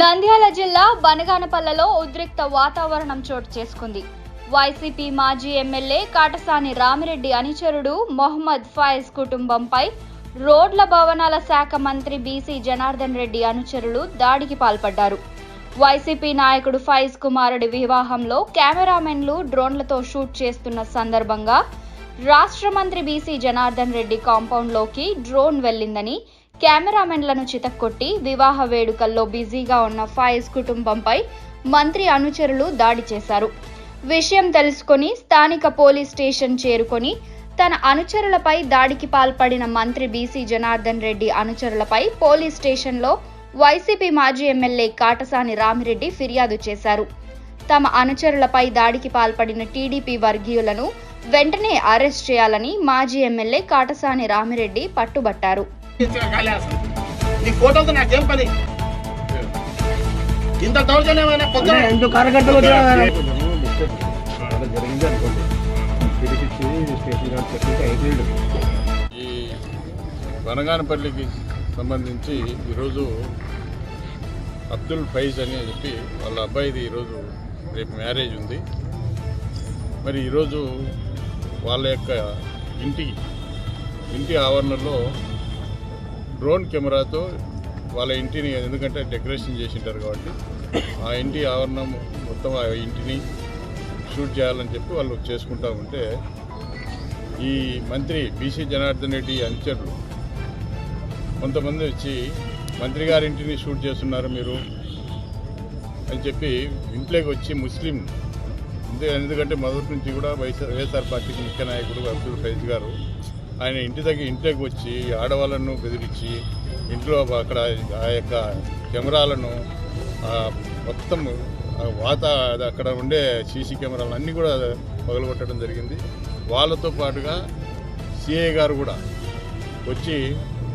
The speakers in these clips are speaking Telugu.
నంద్యాల జిల్లా బనగానపల్లెలో ఉద్రిక్త వాతావరణం చోటు చేసుకుంది. వైసీపీ మాజీ ఎమ్మెల్యే కాటసాని రామిరెడ్డి అనుచరుడు మొహమ్మద్ ఫైజ్ కుటుంబంపై రోడ్ల భవనాల శాఖ మంత్రి బీసీ జనార్దన్ రెడ్డి అనుచరులు దాడికి పాల్పడ్డారు. వైసీపీ నాయకుడు ఫైజ్ కుమారుడి వివాహంలో కెమెరామెన్లు డ్రోన్లతో షూట్ చేస్తున్న సందర్భంగా రాష్ట్ర మంత్రి బీసీ జనార్దన్ రెడ్డి కాంపౌండ్లోకి డ్రోన్ వెళ్ళిందని కెమెరామెన్లను చితక్కొట్టి వివాహ వేడుకల్లో బిజీగా ఉన్న ఫాయిజ్ కుటుంబంపై మంత్రి అనుచరులు దాడి చేశారు. విషయం తెలుసుకొని స్థానిక పోలీస్ స్టేషన్ చేరుకొని తన అనుచరులపై దాడికి పాల్పడిన మంత్రి బీసీ జనార్దన్ రెడ్డి అనుచరులపై పోలీస్ స్టేషన్లో వైసీపీ మాజీ ఎమ్మెల్యే కాటసాని రామిరెడ్డి ఫిర్యాదు చేశారు. తమ అనుచరులపై దాడికి పాల్పడిన టీడీపీ వర్గీయులను వెంటనే అరెస్ట్ చేయాలని మాజీ ఎమ్మెల్యే కాటసాని రామిరెడ్డి పట్టుబట్టారు. కైలాసం నీ ఫోటోతో నాకేం పని? ఇంత దౌర్జన్యమైన పొద్దున ఎందుకు కార్యకర్తలు వచ్చినా జరిగింది అనుకోండి. పిలిపించి స్టేషన్ గారు చెప్పింటే అయిపోయాడు ఈ వనగానపల్లికి సంబంధించి ఈరోజు అబ్దుల్ ఫైజ్ అని చెప్పి వాళ్ళ అబ్బాయిది ఈరోజు రేపు మ్యారేజ్ ఉంది. మరి ఈరోజు వాళ్ళ యొక్క ఇంటి ఇంటి ఆవరణలో డ్రోన్ కెమెరాతో వాళ్ళ ఇంటిని ఎందుకంటే డెకరేషన్ చేసి ఉంటారు కాబట్టి ఆ ఇంటి ఆవరణం మొత్తం ఆ ఇంటిని షూట్ చేయాలని చెప్పి వాళ్ళు చేసుకుంటా ఉంటే ఈ మంత్రి బీసీ జనార్దన్ రెడ్డి అనుచరులు కొంతమంది వచ్చి మంత్రి గారి ఇంటిని షూట్ చేస్తున్నారు మీరు అని చెప్పి ఇంట్లోకి వచ్చి ముస్లిం ఎందుకంటే మొదటి నుంచి కూడా వైఎస్ఆర్ వైఎస్ఆర్ పార్టీకి ముఖ్య నాయకుడు అబ్దుల్ ఫైజ్ గారు ఆయన ఇంటి దగ్గర ఇంట్లోకి వచ్చి ఆడవాళ్ళను బెదిరించి ఇంట్లో అక్కడ ఆ యొక్క కెమెరాలను మొత్తం వాత అది అక్కడ ఉండే సీసీ కెమెరాలు అన్నీ కూడా పగలగొట్టడం జరిగింది. వాళ్ళతో పాటుగా సిఐ గారు కూడా వచ్చి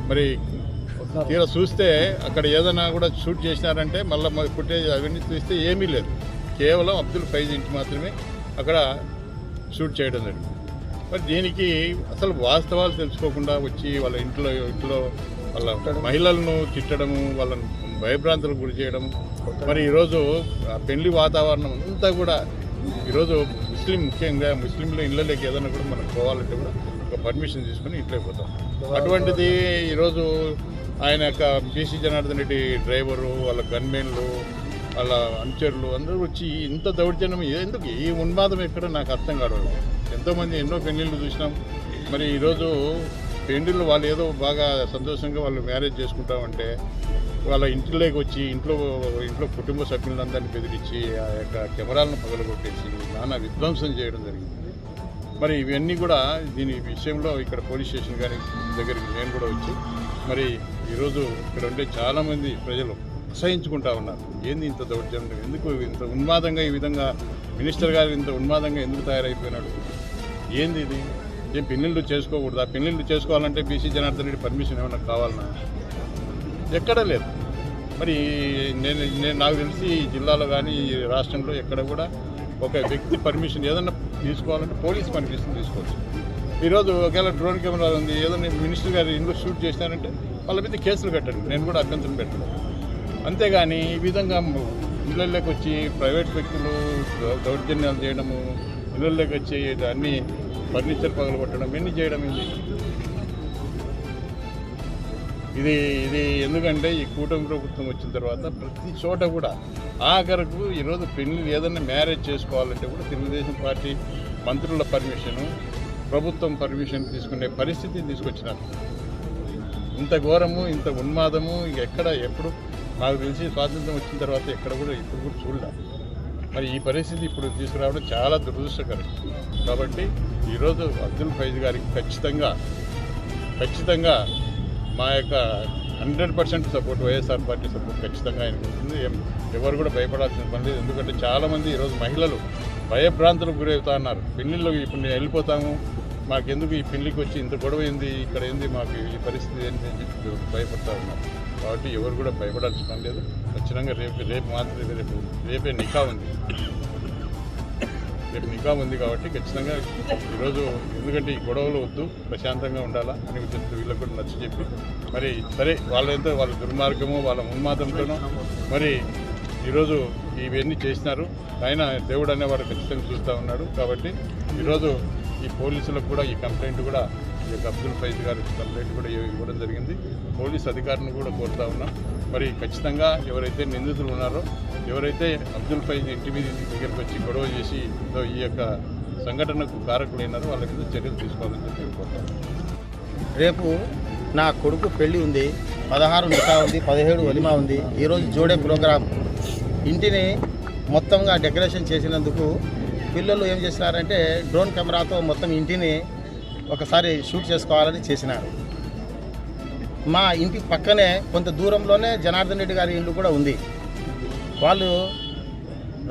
మరి తీరా చూస్తే అక్కడ ఏదైనా కూడా షూట్ చేసినారంటే మళ్ళీ ఫుటేజ్ అవన్నీ చూస్తే ఏమీ లేదు. కేవలం అబ్దుల్ ఫైజ్ ఇంటి మాత్రమే అక్కడ షూట్ చేయడం జరిగింది. మరి దీనికి అసలు వాస్తవాలు తెలుసుకోకుండా వచ్చి వాళ్ళ ఇంట్లో ఇంట్లో వాళ్ళ మహిళలను తిట్టడము వాళ్ళని భయభ్రాంతులకు గురి చేయడం. మరి ఈరోజు ఆ పెళ్ళి వాతావరణం అంతా కూడా ఈరోజు ముస్లిం ముఖ్యంగా ముస్లింల ఇళ్ళలోకి ఏదైనా కూడా మనం పోవాలంటే కూడా ఒక పర్మిషన్ తీసుకుని ఇంట్లోకి పోతాం. అటువంటిది ఈరోజు ఆయన యొక్క బీసీ జనార్దన్ రెడ్డి డ్రైవరు వాళ్ళ గన్మెన్లు వాళ్ళ అనుచరులు అందరూ వచ్చి ఇంత దౌర్జన్యం ఎందుకు? ఈ ఉన్మాదం ఎక్కడ నాకు అర్థం కాదు. ఎంతోమంది ఎన్నో పెళ్ళిళ్ళు చూసినాం. మరి ఈరోజు పెళ్ళిళ్ళు వాళ్ళు ఏదో బాగా సంతోషంగా వాళ్ళు మ్యారేజ్ చేసుకుంటామంటే వాళ్ళ ఇంట్లోకి వచ్చి ఇంట్లో ఇంట్లో కుటుంబ సభ్యులందరినీ బెదిరించి ఆ యొక్క కెమెరాలను పగలగొట్టేసి నానా విధ్వంసం చేయడం జరిగింది. మరి ఇవన్నీ కూడా దీని విషయంలో ఇక్కడ పోలీస్ స్టేషన్ గారి దగ్గరికి నేను కూడా వచ్చి మరి ఈరోజు ఇక్కడ ఉండే చాలామంది ప్రజలు అసహించుకుంటా ఉన్నారు. ఏంది ఇంత దౌర్జన్యం? ఎందుకు ఇంత ఉన్మాదంగా ఈ విధంగా మినిస్టర్ గారు ఇంత ఉన్మాదంగా ఎందుకు తయారైపోయినాడు? ఏంది ఇది? ఏం పెళ్ళిళ్ళు చేసుకోకూడదు? ఆ పెళ్ళిళ్ళు చేసుకోవాలంటే బీసీ జనార్దన్ రెడ్డి పర్మిషన్ ఏమైనా కావాలన్నా ఎక్కడ లేదు. మరి నేను నేను నాకు తెలిసి ఈ జిల్లాలో కానీ ఈ రాష్ట్రంలో ఎక్కడ కూడా ఒక వ్యక్తి పర్మిషన్ ఏదన్నా తీసుకోవాలంటే పోలీస్ పర్మిషన్ తీసుకోవచ్చు. ఈరోజు ఒకవేళ డ్రోన్ కెమెరా ఉంది ఏదైనా మినిస్టర్ గారు ఇంట్లో షూట్ చేసినారంటే వాళ్ళ మీద కేసులు కట్టండి నేను కూడా అభ్యంతరం పెట్టను. అంతేగాని ఈ విధంగా ఇళ్ళల్లోకి వచ్చి ప్రైవేట్ వ్యక్తులు దౌర్జన్యాలు చేయడము ఇళ్ళల్లోకి వచ్చి అన్ని ఫర్నిచర్ పగలగొట్టడం ఇవన్నీ చేయడం ఇది ఇది ఇది ఎందుకంటే ఈ కూటమి ప్రభుత్వం వచ్చిన తర్వాత ప్రతి చోట కూడా ఆఖరకు ఈరోజు పెళ్ళి ఏదైనా మ్యారేజ్ చేసుకోవాలంటే కూడా తెలుగుదేశం పార్టీ మంత్రుల పర్మిషను ప్రభుత్వం పర్మిషన్ తీసుకునే పరిస్థితి తీసుకొచ్చినారు. ఇంత ఘోరము ఇంత ఉన్మాదము ఎక్కడ ఎప్పుడు నాకు తెలిసి స్వాతంత్రం వచ్చిన తర్వాత ఎక్కడ కూడా ఇప్పుడు కూడా చూడలే. మరి ఈ పరిస్థితి ఇప్పుడు తీసుకురావడం చాలా దురదృష్టకరం. కాబట్టి ఈరోజు అబ్దుల్ ఫైజ్ గారికి ఖచ్చితంగా ఖచ్చితంగా మా యొక్క hundred percent support YSR party support ఖచ్చితంగా ఆయనకు ఉంటుంది. ఎవరు కూడా భయపడాల్సిన పని లేదు. ఎందుకంటే చాలామంది ఈరోజు మహిళలు భయభ్రాంతులకు గురవుతా ఉన్నారు పెళ్ళిళ్ళు ఇప్పుడు నేను వెళ్ళిపోతాము. మాకెందుకు ఈ పిల్లికి వచ్చి ఇంత గొడవ ఏంది? ఇక్కడ ఏంది మాకు ఈ పరిస్థితి ఏంటి అని చెప్పి భయపడతా ఉన్నారు. కాబట్టి ఎవరు కూడా భయపడాల్సిన పని లేదు. ఖచ్చితంగా రేపు రేపు మాత్రమే రేపు రేపే నికా ఉంది. రేపు నికా ఉంది కాబట్టి ఖచ్చితంగా ఈరోజు ఎందుకంటే ఈ గొడవలు వద్దు ప్రశాంతంగా ఉండాలా అని ఉద్దేశంతో వీళ్ళకి కూడా నచ్చ చెప్పి మరి సరే వాళ్ళంతా వాళ్ళ దుర్మార్గము వాళ్ళ ఉన్మాదంతోనూ మరి ఈరోజు ఇవన్నీ చేసినారు. ఆయన దేవుడు అనేవాడు ఖచ్చితంగా చూస్తూ ఉన్నాడు. కాబట్టి ఈరోజు ఈ పోలీసులకు కూడా ఈ కంప్లైంట్ కూడా ఈ యొక్క అబ్దుల్ ఫైజ్ గారి కంప్లైంట్ కూడా ఇవ్వడం జరిగింది. పోలీస్ అధికారిని కూడా కోరుతా ఉన్నాం. మరి ఖచ్చితంగా ఎవరైతే నిందితులు ఉన్నారో ఎవరైతే అబ్దుల్ ఫైజ్ ఇంటి మీద దగ్గరికి వచ్చి గొడవ చేసి ఈ యొక్క సంఘటనకు కారకులైనారో వాళ్ళ మీద చర్యలు తీసుకోవాలని చెప్పి కోరుతాం. రేపు నా కొడుకు పెళ్ళి ఉంది. పదహారు నికా ఉంది పదిహేడు వలిమా ఉంది. ఈరోజు జోడే ప్రోగ్రాం. ఇంటిని మొత్తంగా డెకరేషన్ చేసినందుకు పిల్లలు ఏం చేసినారంటే డ్రోన్ కెమెరాతో మొత్తం ఇంటిని ఒకసారి షూట్ చేసుకోవాలని చేసినారు. మా ఇంటి పక్కనే కొంత దూరంలోనే జనార్దన్ రెడ్డి గారి ఇల్లు కూడా ఉంది. వాళ్ళు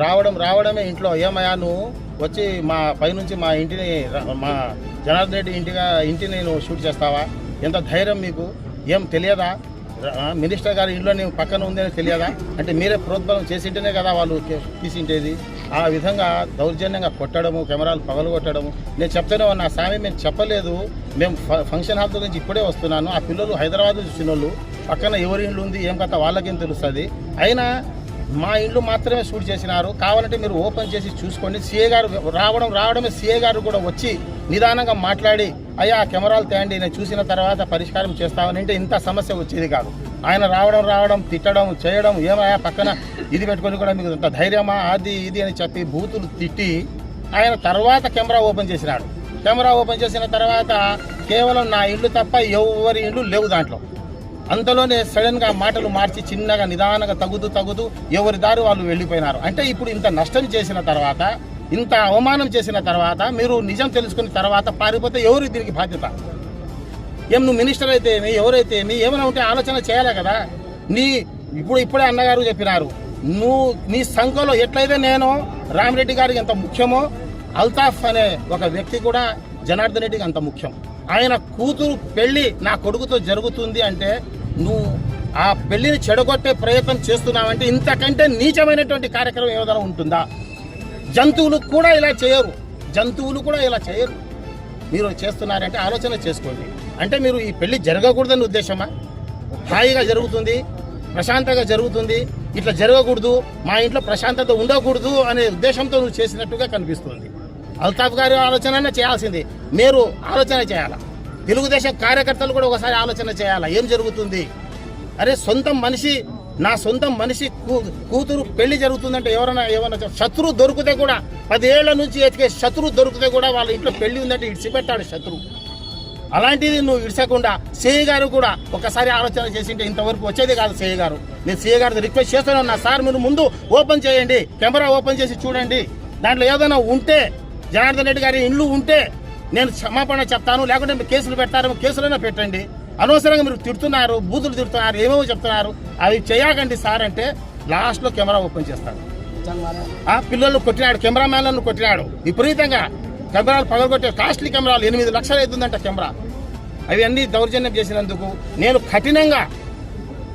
రావడం రావడమే ఇంట్లో. ఏమయ్యా నువ్వు వచ్చి మా పైనుంచి మా ఇంటిని మా జనార్దన్ రెడ్డి ఇంటిగా ఇంటిని నువ్వు షూట్ చేస్తావా? ఎంత ధైర్యం మీకు? ఏం తెలియదా? మినిస్టర్ గారి ఇంట్లో నేను పక్కన ఉందని తెలియదా? అంటే మీరే ప్రోద్బలం చేసింటేనే కదా వాళ్ళు తీసింటేది ఆ విధంగా దౌర్జన్యంగా కొట్టడము కెమెరాలు పగలగొట్టడము. నేను చెప్తేనే ఉన్నా స్వామి మేము చెప్పలేదు. మేము ఫ- ఫంక్షన్ హాల్ నుంచి ఇప్పుడే వస్తున్నాను. ఆ పిల్లలు హైదరాబాద్ చూసిన వాళ్ళు పక్కన ఎవరి ఇల్లు ఉంది ఏం కథ వాళ్ళకేం తెలుస్తుంది? అయినా మా ఇల్లు మాత్రమే షూట్ చేసినారు. కావాలంటే మీరు ఓపెన్ చేసి చూసుకోండి. సీఏ గారు రావడం రావడమే సీఏ గారు కూడా వచ్చి నిదానంగా మాట్లాడి అయ్యా కెమెరాలు తేండి నేను చూసిన తర్వాత పరిష్కారం చేస్తామని అంటే ఇంత సమస్య వచ్చేది కాదు. ఆయన రావడం రావడం తిట్టడం చేయడం ఏమయ్యా పక్కన ఇది పెట్టుకొని కూడా మీకు ఇంత ధైర్యమా? అది ఇది అని చెప్పి బూతులు తిట్టి ఆయన తర్వాత కెమెరా ఓపెన్ చేసినాడు. కెమెరా ఓపెన్ చేసిన తర్వాత కేవలం నా ఇల్లు తప్ప ఎవరి ఇల్లు లేవు దాంట్లో. అంతలోనే సడన్గా మాటలు మార్చి చిన్నగా నిదానంగా తగుదు తగుదు ఎవరి దారి వాళ్ళు వెళ్ళిపోయినారు. అంటే ఇప్పుడు ఇంత నష్టం చేసిన తర్వాత ఇంత అవమానం చేసిన తర్వాత మీరు నిజం తెలుసుకున్న తర్వాత పారిపోతే ఎవరు దీనికి బాధ్యత? ఏం నువ్వు మినిస్టర్ అయితే ఏమి ఎవరైతే ఏమి ఏమైనా ఉంటే ఆలోచన చేయాలి కదా. నీ ఇప్పుడు ఇప్పుడే అన్నగారు చెప్పినారు నువ్వు నీ సంఘంలో ఎట్లయితే నేను రామిరెడ్డి గారికి ఎంత ముఖ్యమో అల్తాఫ్ అనే ఒక వ్యక్తి కూడా జనార్దన్ రెడ్డికి అంత ముఖ్యం. ఆయన కూతురు పెళ్ళి నా కొడుకుతో జరుగుతుంది అంటే నువ్వు ఆ పెళ్ళిని చెడగొట్టే ప్రయత్నం చేస్తున్నావంటే ఇంతకంటే నీచమైనటువంటి కార్యక్రమం ఏదైనా ఉంటుందా? జంతువులు కూడా ఇలా చేయరు. జంతువులు కూడా ఇలా చేయరు. మీరు చేస్తున్నారంటే ఆలోచన చేసుకోండి. అంటే మీరు ఈ పెళ్ళి జరగకూడదని ఉద్దేశమా? హాయిగా జరుగుతుంది ప్రశాంతంగా జరుగుతుంది ఇట్లా జరగకూడదు మా ఇంట్లో ప్రశాంతత ఉండకూడదు అనే ఉద్దేశంతో నువ్వు చేసినట్టుగా కనిపిస్తుంది. అల్తాఫ్ గారి ఆలోచన చేయాల్సింది. మీరు ఆలోచన చేయాలా? తెలుగుదేశం కార్యకర్తలు కూడా ఒకసారి ఆలోచన చేయాలా? ఏం జరుగుతుంది? అరే సొంతం మనిషి నా సొంతం మనిషి కూ- కూతురు పెళ్ళి జరుగుతుందంటే ఎవరైనా ఏమైనా శత్రువు దొరికితే కూడా పదేళ్ళ నుంచి ఎతికే శత్రువు దొరికితే కూడా వాళ్ళ ఇంట్లో పెళ్ళి ఉందంటే ఇడిచిపెట్టాడు శత్రువు. అలాంటిది నువ్వు ఇడిచకుండా సిఐ గారు కూడా ఒకసారి ఆలోచన చేసింటే ఇంతవరకు వచ్చేది కాదు సిఐ గారు. నేను సిఐ గారితో రిక్వెస్ట్ చేస్తున్నాను నా సార్ మీరు ముందు ఓపెన్ చేయండి. కెమెరా ఓపెన్ చేసి చూడండి. దాంట్లో ఏదైనా ఉంటే జనార్దన్ రెడ్డి గారి ఇండ్లు ఉంటే నేను క్షమాపణ చెప్తాను లేకుంటే మీరు కేసులు పెడతారు కేసులైనా పెట్టండి. అనవసరంగా మీరు తిడుతున్నారు బూతులు తిడుతున్నారు ఏమేమో చెప్తున్నారు అవి చేయకండి సార్ అంటే లాస్ట్లో కెమెరా ఓపెన్ చేస్తారు ఆ పిల్లలు కొట్టినాడు కెమెరామ్యాన్లను కొట్టినాడు. విపరీతంగా కెమెరాలు పగలగొట్టే కాస్ట్లీ కెమెరాలు ఎనిమిది లక్షలు అవుతుందంట కెమెరా. అవి అన్నీ దౌర్జన్యం చేసినందుకు నేను కఠినంగా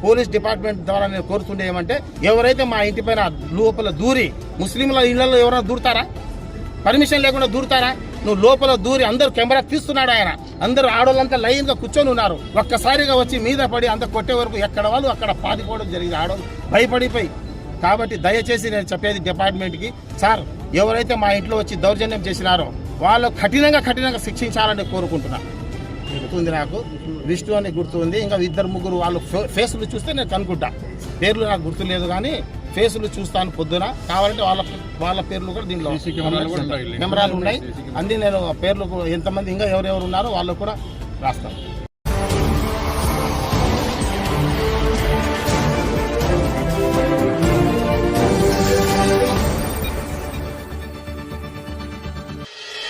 పోలీస్ డిపార్ట్మెంట్ ద్వారా నేను కోరుతుండే ఏమంటే ఎవరైతే మా ఇంటి పైన లోపల దూరి ముస్లింల ఇళ్ళలో ఎవరైనా దూరుతారా? పర్మిషన్ లేకుండా దూరుతారా? నువ్వు లోపల దూరి అందరూ కెమెరా తీస్తున్నాడు ఆయన. అందరూ ఆడవాళ్ళంతా లైన్గా కూర్చొని ఉన్నారు. ఒక్కసారిగా వచ్చి మీద పడి అంత కొట్టే వరకు ఎక్కడ వాళ్ళు? అక్కడ పాదిపోవడం జరిగింది. ఆడవాళ్ళు భయపడిపోయి. కాబట్టి దయచేసి నేను చెప్పేది డిపార్ట్మెంట్కి సార్ ఎవరైతే మా ఇంట్లో వచ్చి దౌర్జన్యం చేసినారో వాళ్ళు కఠినంగా కఠినంగా శిక్షించాలని కోరుకుంటున్నాను గుర్తుంది నాకు? విష్ణు అని గుర్తుంది. ఇంకా ఇద్దరు ముగ్గురు వాళ్ళు ఫేస్లు ఫేసులు చూస్తే నేను కనుక్కుంటా. పేర్లు నాకు గుర్తులేదు కానీ ఫేసులు చూస్తాను పొద్దున. కావాలంటే వాళ్ళ వాళ్ళ పేర్లు కూడా దీనిలో కెమెరాలు ఉన్నాయి. అన్ని నేను పేర్లు ఎంతమంది ఇంకా ఎవరెవరు ఉన్నారో వాళ్ళు కూడా రాస్తాను